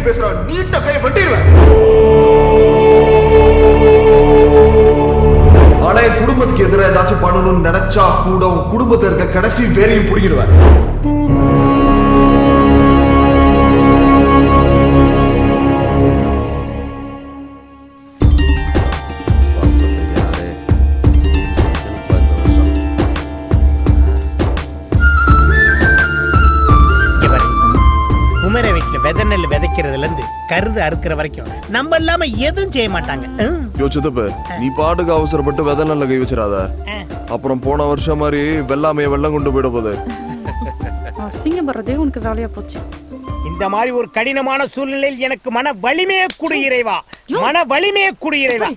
எப்படி பேசுற நீட்ட கையை வெட்டிடுவேன் ஆனா என் குடும்பத்துக்கு எதிராக ஏதாச்சும் பண்ணணும்னு நினைச்சா கூட உன் குடும்பத்துல இருக்க கடைசி வேலையும் பிடிக்கிடுவேன் கருது அறுக்கிற வரைக்கும் நம்ம இல்லாம எதுவும் செய்ய மாட்டாங்க. ம். யோ சித்தப்பு நீ பாட்டுக்கு அவசரப்பட்டு விதை நல்ல கை வச்சிடாத. அப்புறம் போன வருஷம் மாதிரி வெள்ளாமைய வெள்ளம் கொண்டு போயிட போகுது. அசிங்கப்படுறதே உனக்கு வேலையா போச்சு. இந்த மாதிரி ஒரு கடினமான சூழ்நிலையில் எனக்கு மன வலிமையை கொடு இறைவா. மன வலிமையை கொடு இறைவா.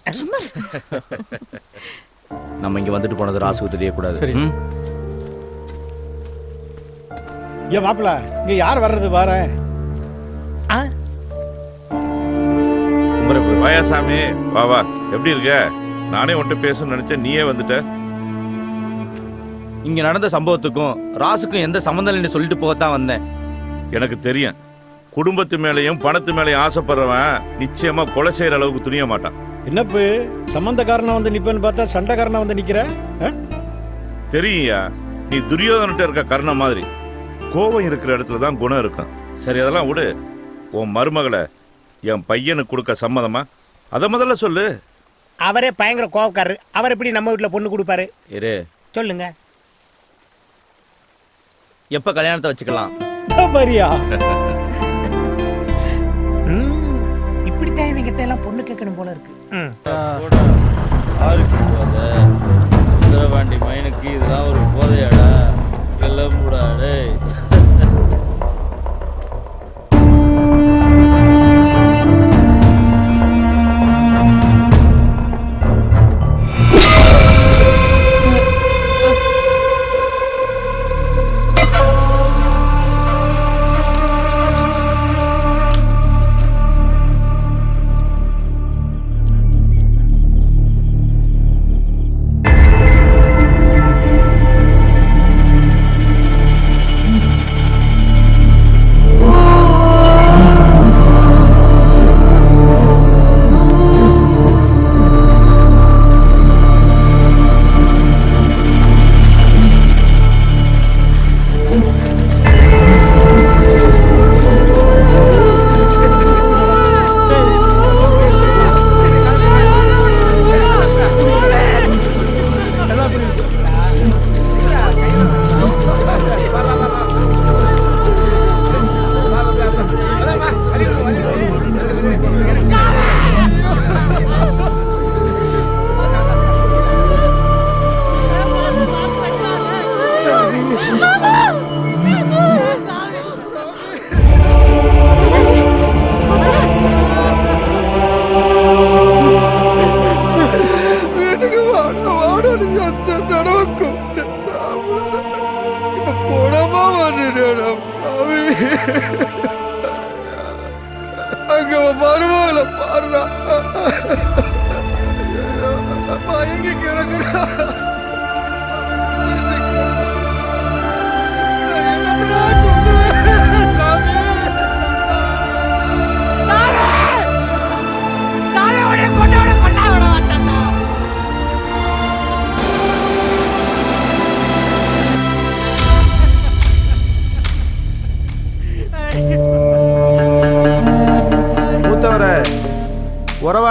நம்ம இங்க வந்துட்டு போனது ராசுக்கு தெரியக்கூடாது சரி. ஏன் மாப்பிள இங்க யார் வர்றது வார ஆ? குமரப்பு. வாயா சாமி. வா வா. எப்படி இருக்க? நானே உன்கிட்ட பேசணும்னு நினைச்சேன். நீயே வந்துட்ட. இங்க நடந்த சம்பவத்துக்கும் ராசுக்கும் எந்த சம்மந்தம் இல்லைன்னு சொல்லிட்டு போகத்தான் வந்தேன். எனக்கு தெரியும். குடும்பத்து மேலயும் பணத்து மேலயும் ஆசைப்படுறவன் நிச்சயமா கொலை செய்யற அளவுக்கு துணிய மாட்டான். என்னப்பு? சம்பந்தக்காரனா வந்து நிப்பேன்னு பார்த்தா சண்டைக்காரனா வந்து நிக்கிற? ஆ? தெரியும்யா. நீ துரியோதனிட்ட இருக்க கர்ணம் மாதிரி. கோபம் இருக்கிற இடத்துல தான் குணம் இருக்கும். சரி அதெல்லாம் விடு. உன் மருமகளை என் பையனுக்கு கொடுக்க சம்மதமா? அதை முதல்ல சொல்லு. அவரே பயங்கர கோவக்காரரு. அவர் எப்படி நம்ம வீட்டுல பொண்ணு கொடுப்பாரு? இரு. சொல்லுங்க. எப்ப கல்யாணத்தை வச்சுக்கலாம்? இதோ பாரியா ம். இப்படித்தான் இவங்க கிட்ட எல்லாம் பொண்ணு கேட்கணும் போல இருக்கு. ம். ஆருக்கு போத சுந்தரபாண்டி மைனுக்கு இதெல்லாம் ஒரு போதையாடா. கிளம்புடா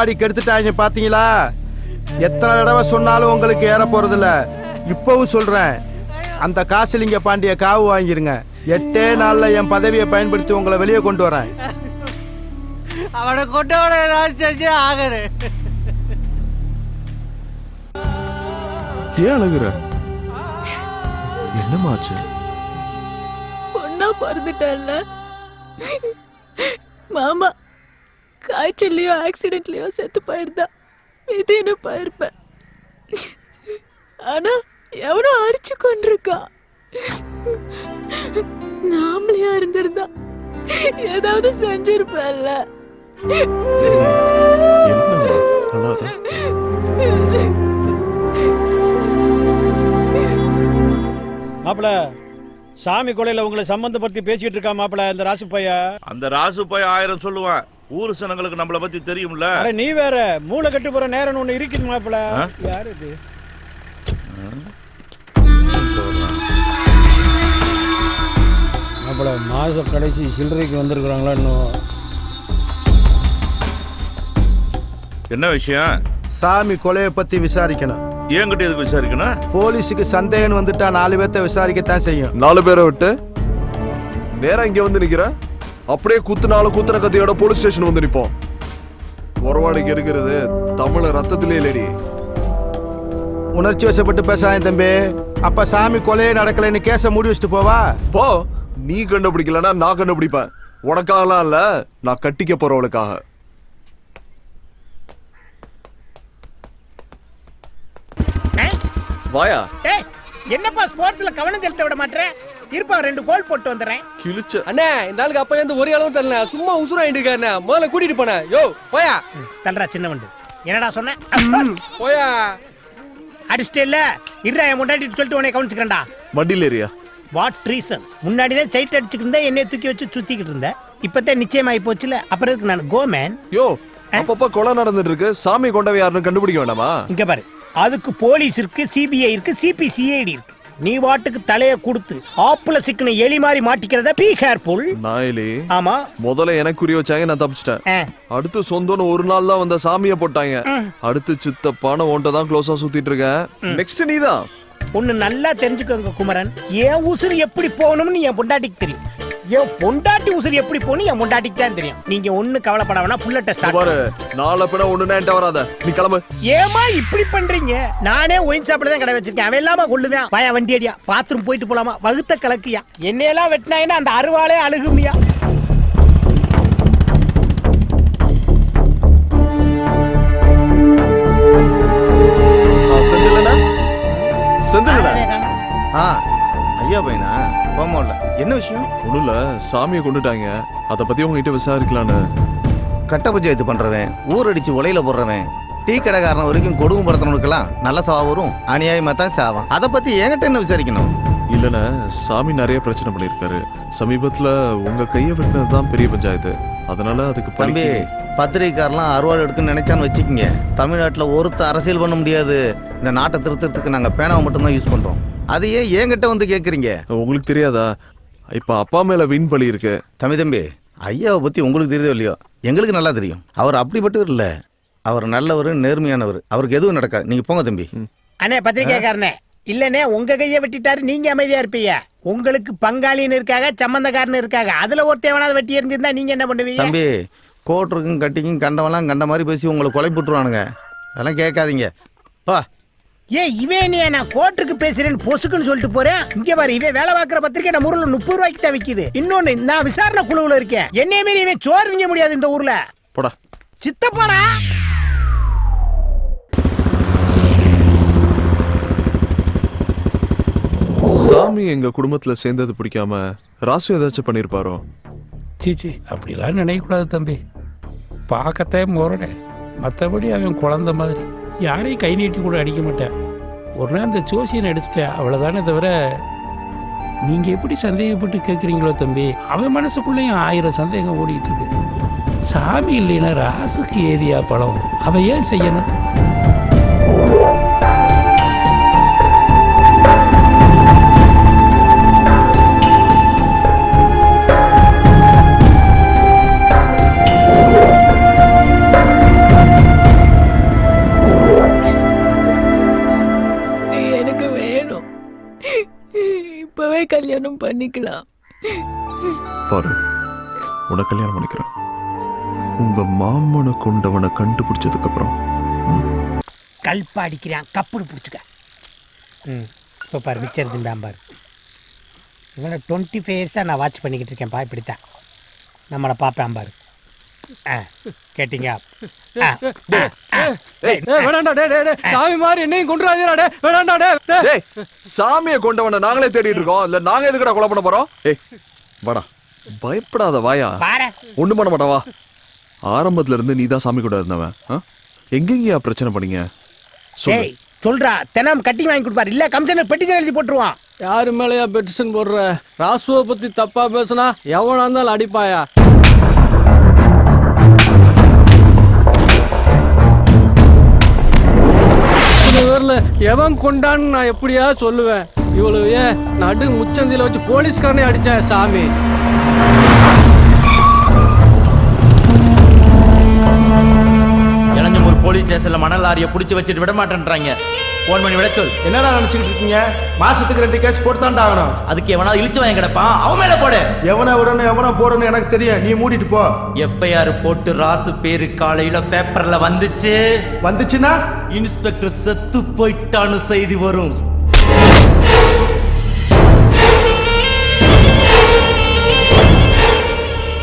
உறவாடி கெடுத்துட்டாங்க பாத்தீங்களா? எத்தனை தடவை சொன்னாலும் உங்களுக்கு ஏற போறதில்ல. இப்பவும் சொல்றேன் அந்த காசுலிங்க பாண்டிய காவு வாங்கிருங்க. எட்டே நாள்ல என் பதவியை பயன்படுத்தி உங்களை வெளியே கொண்டு வரேன். அவனை கொண்டவனை நான் செஞ்சே ஆகணும் ஏன் அழகுற? என்னமாச்சு பொண்ணா பிறந்துட்டல்ல மாமா காய்ச்சல்லையோ ஆக்சிடென்ட்லயோ செத்து போயிருந்தா. விதின்னு போயிருப்பேன் ஆனா எவனோ அடிச்சு கொண்டிருக்கா நாமளையா இருந்திருந்தா ஏதாவது செஞ்சிருப்பேன்ல. மாப்பிள சாமி கொலையில உங்களை சம்மந்தப்படுத்தி பேசிக்கிட்டு இருக்கா மாப்பிள இந்த ராசு பையா? அந்த ராசு போய் ஆயிரம் சொல்லுவான். ஊர் சனங்களுக்கு நம்மளை பத்தி தெரியும்ல? நீ வேற மூளை கட்டு போற நேரம் ஒண்ணு இருக்குது மாப்பிள? யாரு இது? மாப்பிள மாச கடைசி சில்லறைக்கு வந்திருக்கிறாங்களா இன்னும்? என்ன விஷயம்? சாமி கொலையை பத்தி விசாரிக்கணும். ஏங்கிட்ட எதுக்கு விசாரிக்கணும்? போலீஸுக்கு சந்தேகம் வந்துட்டா நாலு பேர்த்த விசாரிக்கத்தான் செய்யும். நாலு பேரை விட்டு? நேரா இங்க வந்து நிக்கிற அப்படியே குத்துனாலும் குத்துன கத்தியோட போலீஸ் ஸ்டேஷன் வந்து நிப்போம். உறவாடிக்கு எடுக்கிறது தமிழ ரத்தத்திலே இல்லடி. உணர்ச்சி வசப்பட்டு பேசாத தம்பி. அப்ப சாமி கொலையே நடக்கலைன்னு கேஸ மூடி வச்சுட்டு போவா? போ நீ கண்டுபிடிக்கலன்னா நான் கண்டுபிடிப்பேன். உனக்காகலாம் இல்ல நான் கட்டிக்க போறவளுக்காக. வாயா? ஏய் என்னப்பா ஸ்போர்ட்ஸ்ல கவனம் செலுத்த விட மாட்டேன் இருப்பா ரெண்டு கோல் போட்டு வந்துடுறேன். கிழிச்ச. அண்ணே இந்த ஆளுக்கு அப்ப இருந்து ஒரு அளவும் தரல. சும்மா உசுராயிட்டு இருக்காருண்ணே முதல்ல கூட்டிட்டு போனேன் யோ போயா. தல்றா சின்ன வண்டு. என்னடா சொன்ன? போயா. அடிச்சிட்டே இல்ல. இருடா என் முன்னாடி சொல்லிட்டு உன்னை கவனிச்சுக்கிறேன்டா. வண்டியில ஏறியா? வாட் ரீசன் முன்னாடி தான் சைட் அடிச்சுக்கிட்டு இருந்தேன் என்னைய தூக்கி வச்சு சுத்திக்கிட்டு இருந்தேன். இப்பதான் நிச்சயமாயி போச்சுல. அப்புறம் இருக்கு நான் கோமேன் யோ அப்பப்ப கொலை நடந்துட்டு இருக்கு சாமி கொண்டவை யாருன்னு கண்டுபிடிக்க வேண்டாமா? இங்க பாரு. அதுக்கு போலீஸ் இருக்கு சிபிஐ இருக்கு சிபிசிஐடி இருக்கு. நீ வாட்டுக்கு தலைய கொடுத்து ஆப்புல சிக்கன எலி மாதிரி மாட்டிக்கிறத பி கேர்ஃபுல் நாயிலே ஆமா. முதல்ல எனக்கு குறி வச்சாங்க நான் தப்பிச்சிட்டேன். அடுத்து சொந்தம்னு ஒரு நாள் தான் வந்த சாமியை போட்டாங்க. அடுத்து சித்தப்பான உன்ட்ட தான் க்ளோஸா சுத்திட்டு இருக்கேன். நெக்ஸ்ட் நீதான். ஒண்ணு நல்லா தெரிஞ்சுக்கோங்க குமரன். என் உசுறு எப்படி போகணும்னு என் பொண்டாட்டிக்கு தெரியும். என் பொண்டாட்டி உசுறு எப்படி போகணும் என் பொண்டாட்டிக்கு தான் தெரியும். நீங்க ஒண்ணு கவலைப்பட வேணாம் புல்லட்ட இங்க பாரு நாளை பின்ன ஒண்ணுனா என்கிட்ட வராத. நீ கிளம்பு. ஏமா இப்படி பண்றீங்க? நானே ஒயின் ஷாப்ல தான் கடை வச்சிருக்கேன். அவன் இல்லாம கொள்ளுவேன் வாயா வண்டி அடியா. பாத்ரூம் போயிட்டு போலாமா? வகுத்த கலக்கியா என்னையெல்லாம் வெட்டினாயினா அந்த அருவாளே அழுகுமியா. ஆ, செந்திலண்ணா செந்திலண்ணா ஆ ஐயா பையனா? போமோல என்ன விஷயம்? ஒண்ணும் இல்ல சாமியை கொண்டுட்டாங்க. அத பத்தி உங்ககிட்ட விசாரிக்கலான்னு. கட்ட பஞ்சாயத்து பண்றவன் ஊர் அடிச்சு உலையில போடுறவன் டீ கடைக்காரன் வரைக்கும் கொடுமை படுத்துறவனுக்கெல்லாம் நல்ல சாவா வரும் அநியாயமா தான் சாவான். அதை பத்தி என்கிட்ட என்ன விசாரிக்கணும்? இல்லண்ணா சாமி நிறைய பிரச்சனை பண்ணிருக்காரு சமீபத்துல உங்க கையை வெட்டினது தான் பெரிய பஞ்சாயத்து. அதனால அதுக்கு தம்பி பழிக்கு- பத்திரிக்கைக்காரெல்லாம் அறுவாள் எடுக்குன்னு நினைச்சான்னு வச்சுக்கோங்க. தமிழ்நாட்டில் ஒருத்த அரசியல் பண்ண முடியாது. இந்த நாட்டை திருத்தறதுக்கு நாங்கள் பேனாவை மட்டும்தான் யூஸ் பண்றோம். அது ஏன் என்கிட்ட வந்து கேட்குறீங்க உங்களுக்கு தெரியாதா? இப்ப அப்பா மேல வீண் பழி இருக்கு தம்பி தம்பி ஐயாவை பற்றி உங்களுக்கு தெரியுதோ இல்லையோ? எங்களுக்கு நல்லா தெரியும். அவர் அப்படிப்பட்டவர் இல்லை. அவர் நல்லவர் நேர்மையானவர். அவருக்கு எதுவும் நடக்காது நீங்கள் போங்க தம்பி. அண்ணே பத்திரிக்கைக்காரனே இல்லனே உங்க கைய வெட்டிட்டாரு நீங்க அமைதியா இருப்பீங்க. உங்களுக்கு பங்காளின்னு இருக்காங்க சம்பந்தக்காரன்னு இருக்காங்க. அதுல ஒருத்தவனாவது வெட்டி எரிஞ்சிருந்தா நீங்க என்ன பண்ணுவீங்க? தம்பி கோட்டருக்கும் கட்டிக்கும் கண்டவெல்லாம் கண்ட மாதிரி பேசி உங்களை கொலை போட்டுருவானுங்க. அதெல்லாம் கேட்காதீங்க. பா. ஏ இவன் என்னைய? நான் கோர்ட்டுக்கு பேசுறேன்னு பொசுக்குன்னு சொல்லிட்டு போறேன். இங்க பாரு இவன் வேலை பார்க்குற பத்திரிக்கை நம்ம ஊர்ல முப்பது ரூபாய்க்கு தான் விக்குது. இன்னொன்னு நான் விசாரணை குழுவுல இருக்கேன். என்னைய மீறி இவன் சோறு திங்க முடியாது இந்த ஊர்ல. போடா. சித்தப்பாடா! சாமி எங்க குடும்பத்துல சேர்ந்தது பிடிக்காம ராசு ஏதாச்சும் பண்ணிருப்பாரோ? சீச்சி அப்படிலாம் நினைக்கக்கூடாது தம்பி. பார்க்கத்தே முரட. மற்றபடி அவன் குழந்த மாதிரி. யாரையும் கை நீட்டி கூட அடிக்க மாட்டேன். ஒரு நாள் இந்த ஜோசியன் அடிச்சிட்டேன் அவ்வளோதானே தவிர நீங்கள் எப்படி சந்தேகப்பட்டு கேட்குறீங்களோ தம்பி அவன் மனசுக்குள்ளேயும் ஆயிரம் சந்தேகம் ஓடிட்டு இருக்கு. சாமி இல்லைன்னா ராசுக்கு ஏதியா பழம்? அவன் ஏன் செய்யணும்? பண்ணிக்கலாம் பாரு உன கல்யாணம் பண்ணிக்கிறேன். உங்க மாமனை கொண்டவனை கண்டுபிடிச்சதுக்கு அப்புறம் கல்பா அடிக்கிறான். கப்புடு பிடிச்சிக்க. ம் இப்போ பாரு மிச்சர் திம்பான் பாரு இவனை டுவெண்ட்டி ஃபைவ் இயர்ஸாக நான் வாட்ச் பண்ணிக்கிட்டு இருக்கேன் பா இப்படித்தான். நம்மளை பார்ப்பேன் பாரு கேட்டிங்க. சாமி மாதிரி என்னையும் கொண்டுறாதீரா டே. வேணாண்டா டே டே. டேய் சாமியை கொண்டவனை நாங்களே தேடிட்டு இருக்கோம். இல்ல நாங்க எதுக்குடா கொலை பண்ண போறோம்? ஏய் வாடா. பயப்படாத வாயா. ஒண்ணும் பண்ண மாட்டா வா. ஆரம்பத்துல இருந்து நீ தான் சாமி கூட இருந்தவன். ஆ? எங்கெங்கயா பிரச்சனை பண்ணீங்க? சொல்லு. சொல்றா. தினம் கட்டிங் வாங்கி கொடுப்பாரு. இல்ல கமிஷனர் பெட்டிஷன் எழுதி போட்டுருவான். யாரு மேலயா பெட்டிஷன் போடுற? ராசுவை பத்தி தப்பா பேசுனா எவனா இருந்தாலும் அடிப்பாயா? ஊர்ல எவன் கொண்டான்னு நான் எப்படியா சொல்லுவேன்? இவ்வளவு ஏன் நடு முச்சந்தில வச்சு போலீஸ்காரனே அடிச்சா சாமி. ஒரு போலீஸ் ஸ்டேஷன்ல மணல் லாரியை பிடிச்சி வச்சுட்டு விட மாட்டேன்றாங்க. போன் பண்ணி விட சொல். என்னடா நினைச்சுக்கிட்டு இருக்கீங்க? மாசத்துக்கு ரெண்டு கேஸ் போட்டு தான்டா ஆகணும். அதுக்கு எவனாவது இழிச்சு வாங்கி கிடப்பான்? அவன் மேல போடு. எவனை விடணும் எவனை போடணும் எனக்கு தெரியும். நீ மூடிட்டு போ. எஃப்ஐஆர் போட்டு ராசு பேரு காலையில பேப்பர்ல வந்துச்சு. வந்துச்சுன்னா? இன்ஸ்பெக்டர் செத்து போயிட்டான்னு செய்தி வரும்.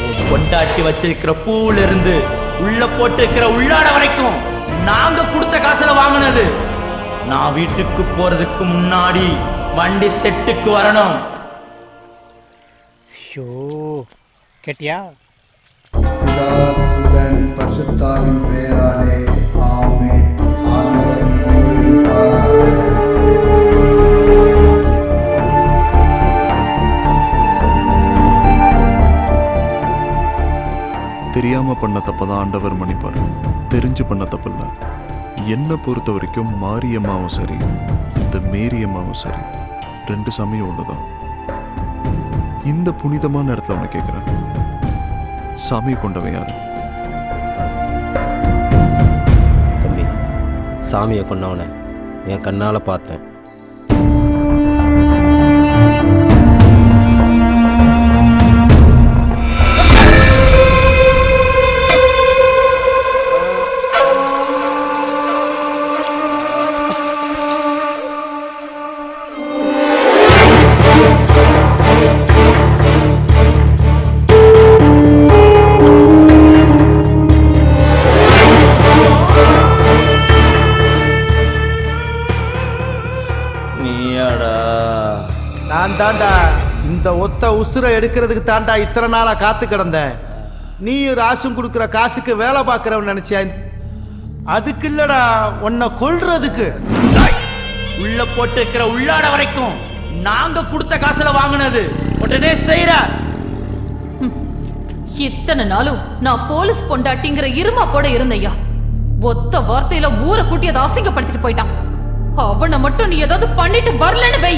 உன் பொண்டாட்டி வச்சிருக்கிற பூல இருந்து உள்ள போட்டு இருக்கிற உள்ளாட வரைக்கும் நாங்க கொடுத்த காசுல வாங்கினது. நான் வீட்டுக்கு போறதுக்கு முன்னாடி வண்டி செட்டுக்கு வரணும். ஐயோ கேட்டியா? சுதன் பரிசுத்தாவின் பெயராலே ஆமென் ஆண்டவர் உங்களோடு இருப்பாராக. தெரியாம பண்ண தப்பதான் ஆண்டவர் மன்னிப்பார். தெரிஞ்சு பண்ண தப்பில்ல. என்னை பொறுத்த வரைக்கும் மாரியம்மாவும் சரி இந்த மேரியம்மாவும் சரி ரெண்டு சாமியும் ஒண்ணுதான். இந்த புனிதமான இடத்துல உன்னை கேட்குறேன் சாமி கொண்டவன் யார்? தம்பி சாமியை கொண்டவனை என் கண்ணால பார்த்தேன். உசுரை எடுக்கிறதுக்கு தாண்டா இத்தனை நாளா காத்து கிடந்தேன். நீயும் ராசும் கொடுக்குற காசுக்கு வேலை பார்க்குறவன் நினைச்சியா? அதுக்கு இல்லடா உன்னை கொல்றதுக்கு. உள்ள போட்டு இருக்கிற உள்ளாட வரைக்கும் நாங்க கொடுத்த காசுல வாங்கினது. உடனே செய்யற இத்தனை நாளும் நான் போலீஸ் பொண்டாட்டிங்கிற இருமா போட இருந்தையா? ஒத்த வார்த்தையில ஊரை கூட்டி அதை அசிங்கப்படுத்திட்டு போயிட்டான். அவனை மட்டும் நீ ஏதாவது பண்ணிட்டு வரலன்னு வை.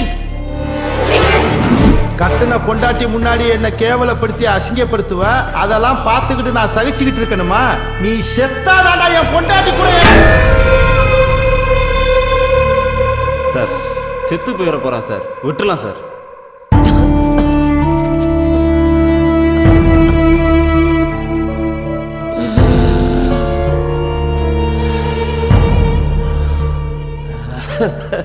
கட்டுன பொண்டாட்டி முன்னாடி என்ன கேவலப்படுத்தி அசிங்கப்படுத்துவ? அதெல்லாம் பார்த்துக்கிட்டு நான் சகிச்சுக்கிட்டு இருக்கணுமா? நீ செத்தாதாடா என் பொண்டாட்டி கூட. சார் செத்து போயிட போறான் சார். விட்டுலாம் சார்.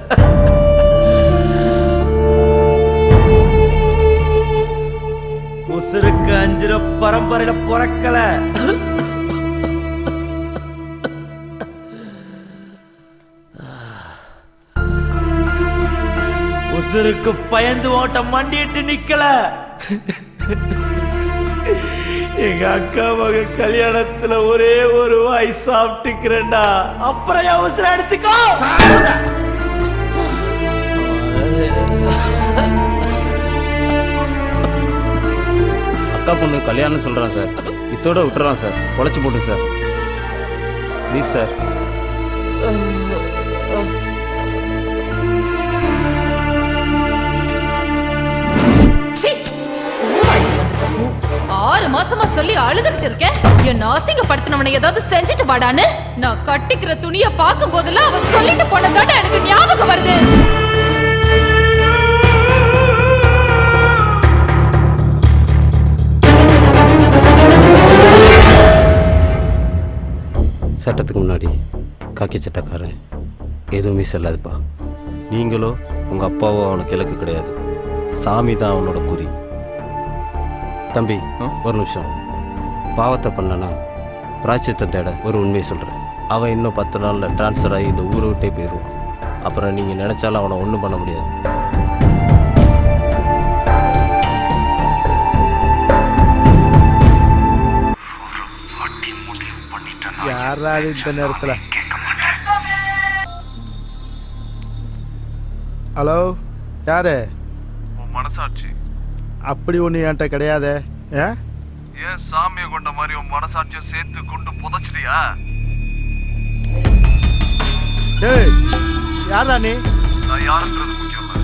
உசுருக்கு அஞ்சுற பரம்பரையில பிறக்கல. உசுருக்கு பயந்து ஓட்ட மண்டிட்டு நிக்கல. எங்க அக்கா மக கல்யாணத்துல ஒரே ஒரு வாய் சாப்பிட்டுக்கிறேன்டா. அப்புறம் என் உசுர எடுத்துக்கோ. அக்கா பொண்ணு கல்யாணம் சொல்றான் சார். இத்தோட விட்டுறான் சார். உழைச்சி போட்டு சார். Please sir. ஆறு மாசமா சொல்லி அழுதுகிட்டு இருக்கேன். என் அசிங்கப்படுத்தினவனை ஏதாவது செஞ்சுட்டு வாடான்னு? நான் கட்டிக்கிற துணியை பார்க்கும் போதெல்லாம் அவ சொல்லிட்டு போனதாட எனக்கு ஞாபகம் வருது. சட்டத்துக்கு முன்னாடி காக்கி சட்டக்காரன் எதுவுமே செல்லாதுப்பா. நீங்களோ உங்க அப்பாவோ அவனுக்கு இலக்கு கிடையாது. சாமி தான் அவனோட குறி. தம்பி ஒரு நிமிஷம். பாவத்தை பண்ணனா பிராச்சித்தம் தேட ஒரு உண்மையை சொல்கிறேன் அவன் இன்னும் பத்து நாளில் ட்ரான்ஸ்ஃபர் ஆகி இந்த ஊரை விட்டே போயிடுவான். அப்புறம் நீங்கள் நினச்சாலும் அவனை ஒன்றும் பண்ண முடியாது. யாராவது இந்த நேரத்துல? ஹலோ யாரு? உன் மனசாட்சி. அப்படி ஒன்று என்கிட்ட கிடையாதே. ஏன் ஏன் சாமியை கொண்ட மாதிரி உன் மனசாட்சியை சேர்த்து கொண்டு புதைச்சிட்டியா? டேய் யாரா நீ? நான் யாருன்றது முக்கியம் இல்ல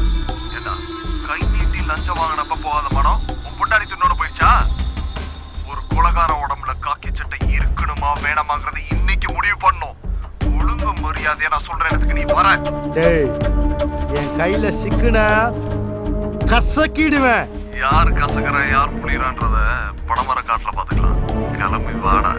ஏண்டா கை நீட்டி லஞ்சம் வாங்கினப்ப போகாத மனம் உன் பொண்டாடி துண்ணோட போயிடுச்சா? குலகார உடம்புல காக்கி சட்டை இருக்கணுமா வேணாமாங்கிறத இன்னைக்கு முடிவு பண்ணும். ஒழுங்கு மரியாதையா நான் சொல்ற இடத்துக்கு நீ வர. டேய் என் கையில சிக்குன கசக்கிடுவேன். யார் கசகர யார் புளியறான்றத படமர காட்டுல பாத்துக்கலாம் கிளம்பி வாடா.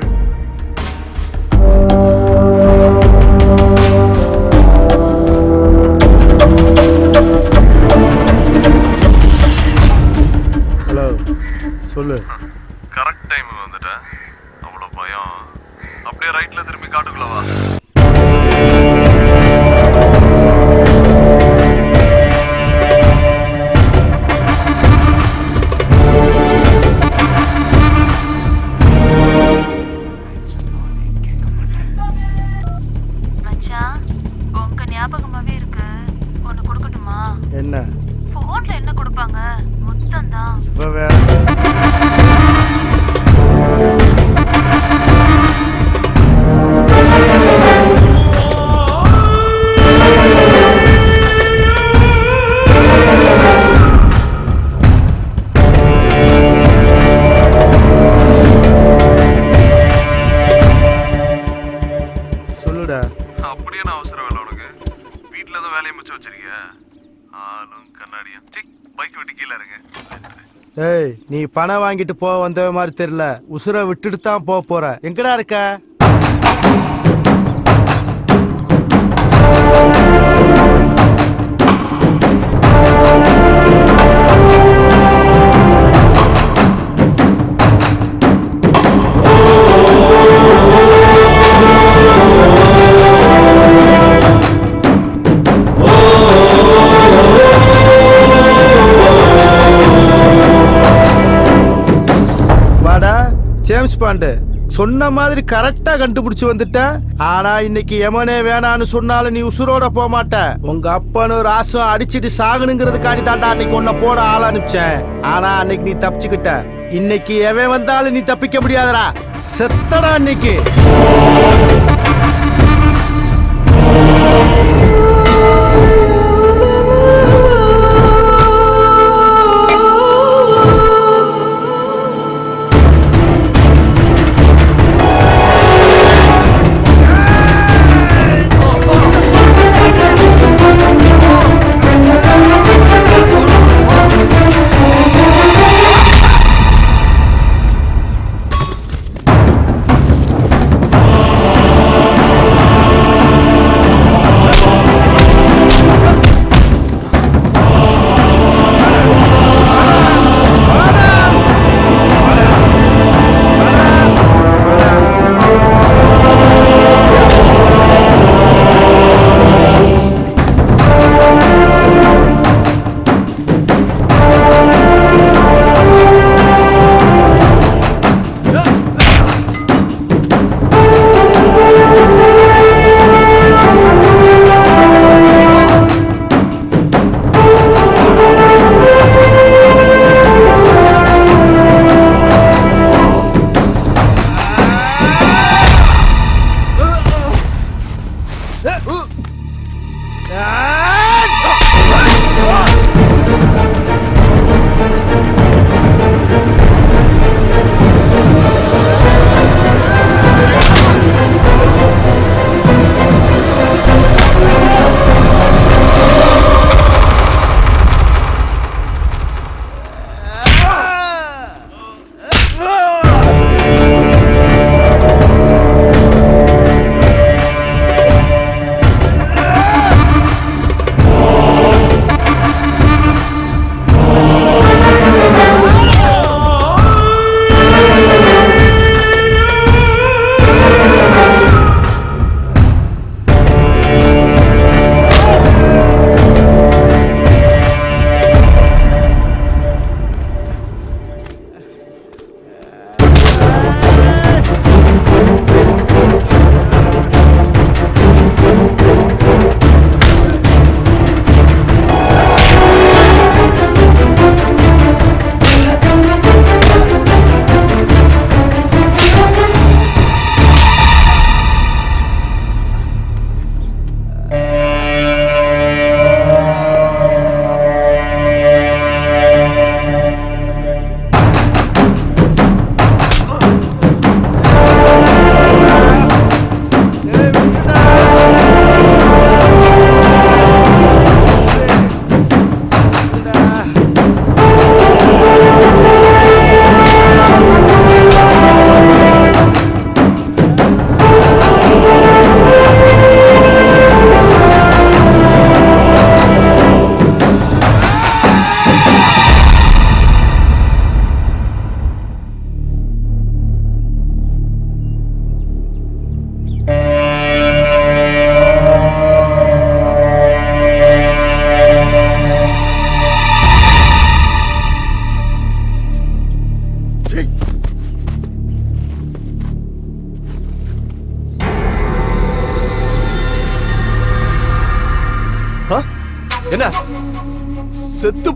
நீ பணம் வாங்கிட்டு போக வந்த மாதிரி தெரியல. உசுரை விட்டுட்டு தான் போக போற. எங்கடா இருக்க? சொன்ன மாதிரி கரெக்டா கண்டுபிடிச்சு வந்துட்ட. ஆனா இன்னைக்கு எமனே வேணான்னு சொன்னாலும் நீ உசுரோட போக மாட்ட. உங்க அப்பனு ராசம் அடிச்சிட்டு சாகணுங்கிறதுக்காண்டி தாண்டா அன்னைக்கு உன்னை போட ஆள் அனுப்பிச்சேன். ஆனா அன்னைக்கு நீ தப்பிச்சுக்கிட்ட. இன்னைக்கு எவன் வந்தாலும் நீ தப்பிக்க முடியாதடா. செத்தடா அன்னைக்கு.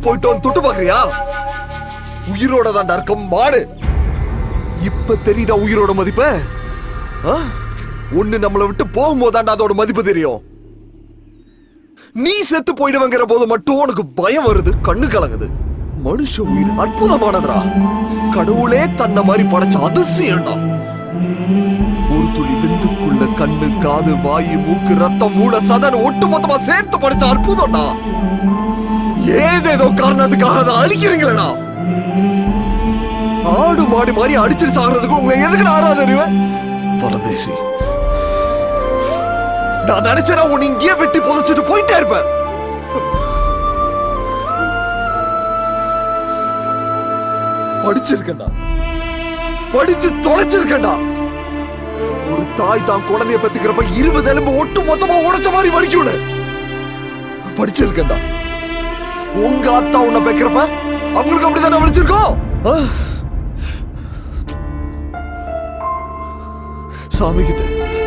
போயிட்டோம் தொட்டு பாக்குறியா உயிரோட தான் இருக்கும் மாடு. இப்ப தெரியுதா உயிரோட மதிப்பு? ஆ? ஒண்ணு நம்மளை விட்டு போகும்போதாண்டா அதோட மதிப்பு தெரியும். நீ செத்து போயிடுவங்கிற போது மட்டும் உனக்கு பயம் வருது கண்ணு கலங்குது. மனுஷ உயிர் அற்புதமானதுடா. கடவுளே தன்னை மாதிரி படைச்ச அதிசயம்டா. ஒரு துளி விந்துக்குள்ள கண்ணு காது வாயு மூக்கு ரத்தம் மூளை சதன் ஒட்டு மொத்தமா சேர்த்து படைச்ச அற்புதம்டா. ஏதேதோ காரணத்துக்காக அதை அழிக்கிறீங்களா ஆடு மாடு மாதிரி அடிச்சிட்டு சாகிறதுக்கு உங்களை எதுக்கு நான் ஆறாத பரதேசி. நான் நினைச்சேனா உன் இங்கேயே வெட்டி புதைச்சிட்டு போயிட்டே இருப்பேன். படிச்சிருக்கேன்டா. படிச்சு தொலைச்சிருக்கேன்டா. ஒரு தாய் தான் குழந்தைய பெத்துக்கிறப்ப இருபது எலும்பு ஒட்டு மொத்தமா உடைச்ச மாதிரி வலிக்கும்னு. படிச்சிருக்கேன்டா. உங்க அத்தா உன்னை பெக்கிறப்ப? அவங்களுக்கு அப்படிதானே வலிச்சிருக்கோம் ஆ? சாமி கிட்ட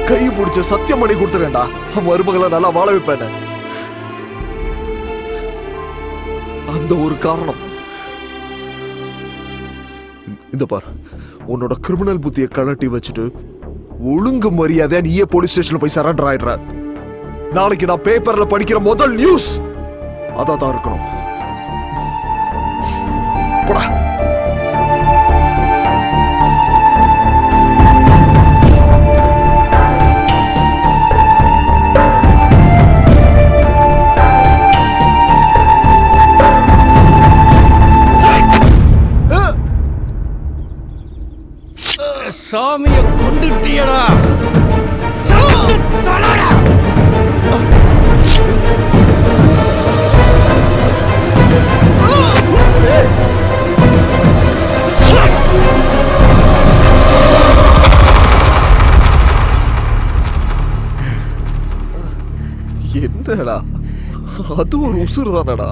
கை பிடிச்ச சத்தியம் பண்ணி கொடுத்துறேன்டா. மருமகளை நல்லா வாழ வைப்பேன் அந்த ஒரு காரணம். இந்த பார் உன்னோட கிரிமினல் புத்தியை கழட்டி வச்சுட்டு ஒழுங்கு மரியாதை நீயே போலீஸ் ஸ்டேஷன்ல போய் சரண்டர் ஆயிடுற. நாளைக்கு நான் பேப்பர்ல படிக்கிற முதல் நியூஸ் அதா தான் இருக்கணும். போடா. சாமியை கொண்டுட்டியடா. என்னடா அது ஒரு உசுறு தானடா